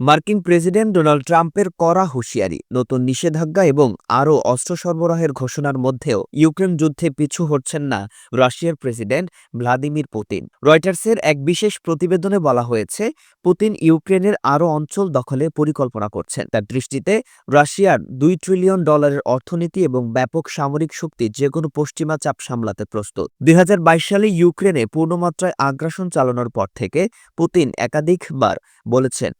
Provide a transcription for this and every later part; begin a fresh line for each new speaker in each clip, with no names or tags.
মার্কিন president Donald ট্রাম্পের কড়া হুঁশিয়ারি, নতুন নিষেধাজ্ঞা এবং আরও অস্ত্র সরবরাহের ঘোষণার মধ্যেও ইউক্রেন যুদ্ধে পিছু হটছেন না রাশিয়ার প্রেসিডেন্ট ভ্লাদিমির পুতিন। রয়টার্সের এক বিশেষ প্রতিবেদনে বলা হয়েছে, পুতিন ইউক্রেনের আরও অঞ্চল দখলে পরিকল্পনা করছেন। তার দৃষ্টিতে, রাশিয়ার দুই ট্রিলিয়ন ডলারের অর্থনীতি এবং ব্যাপক সামরিক শক্তি যে কোনো পশ্চিমা চাপ সামলাতে প্রস্তুত। দুই হাজার বাইশ সালে ইউক্রেনে পূর্ণমাত্রায় আগ্রাসন চালানোর পর থেকে পুতিন একাধিকবার বলেছেন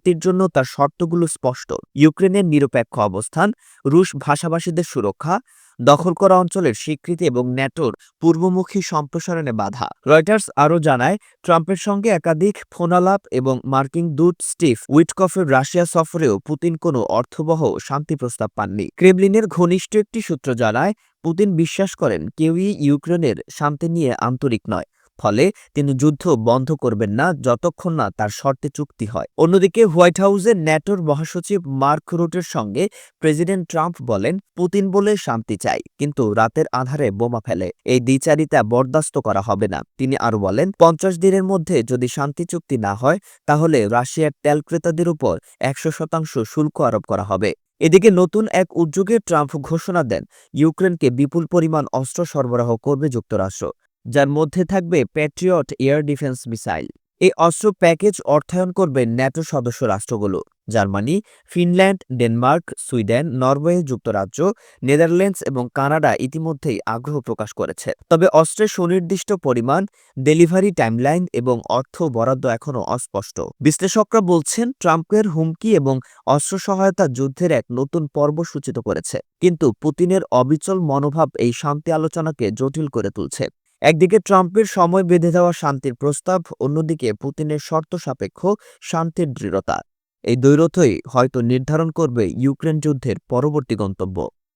শান্তির জন্য তার শর্তগুলো স্পষ্ট। ইউক্রেনের নিরপেক্ষ অবস্থান, রুশ ভাষাভাষীদের সুরক্ষা, দখল করা অঞ্চলের স্বীকৃতি এবং ন্যাটোর পূর্বমুখী সম্প্রসারণে বাধা। রয়টার্স আরও জানায়, ট্রাম্পের সঙ্গে একাধিক ফোনালাপ এবং মার্কিন দূত স্টিভ উইটকফের রাশিয়া সফরেও পুতিন কোনো অর্থবহ শান্তি প্রস্তাব পাননি। ক্রেমলিনের ঘনিষ্ঠ একটি সূত্র জানায়, পুতিন বিশ্বাস করেন কেউই ইউক্রেনের শান্তি নিয়ে আন্তরিক নয়। ফলে তিনি যুদ্ধ বন্ধ করবেন না যতক্ষণ না তার শর্তে চুক্তি হয়। অন্যদিকে হোয়াইট হাউসের ন্যাটোর মহাসচিব মার্ক রুটের সঙ্গে প্রেসিডেন্ট ট্রাম্প বলেন, পুতিন বলে শান্তি চাই, কিন্তু রাতের আধারে বোমা ফেলে, এই দ্বিচারিতা বরদাস্ত করা হবে না। তিনি আরও বলেন, পঞ্চাশ দিনের মধ্যে যদি শান্তি চুক্তি না হয়, তাহলে রাশিয়ার তেল ক্রেতাদের উপর একশো শতাংশ শুল্ক আরোপ করা হবে। এদিকে নতুন এক উদ্যোগে ট্রাম্প ঘোষণা দেন, ইউক্রেনকে বিপুল পরিমাণ অস্ত্র সরবরাহ করবে যুক্তরাষ্ট্র। যার মধ্যে থাকবে প্যাট্রিয়ট এয়ার ডিফেন্স মিসাইল এই অস্ত্র প্যাকেজ অর্থায়ন করবে ন্যাটো সদস্য রাষ্ট্রগুলো, Germany, Finland, Denmark, Sweden, Norway যুক্তরাজ্য, নেদারল্যান্ডস এবং কানাডা ইতিমধ্যেই আগ্রহ প্রকাশ করেছে। তবে অস্ত্রের সুনির্দিষ্ট পরিমাণ, ডেলিভারি টাইমলাইন এবং অর্থ বরাদ্দ এখনও অস্পষ্ট। বিশ্লেষকরা বলছেন, ট্রাম্পের হুমকি এবং অস্ত্র সহায়তা যুদ্ধের এক নতুন পর্ব সূচিত করেছে। কিন্তু পুতিনের অবিচল মনোভাব এই শান্তি আলোচনাকে জটিল করে তুলছে। একদিকে ট্রাম্পের সময় বেঁধে দেওয়া শান্তির প্রস্তাব, অন্যদিকে পুতিনের শর্ত সাপেক্ষ শান্তির দৃঢ়তা। এই দ্বৈরথই হয়তো নির্ধারণ করবে ইউক্রেন যুদ্ধের পরবর্তী গন্তব্য।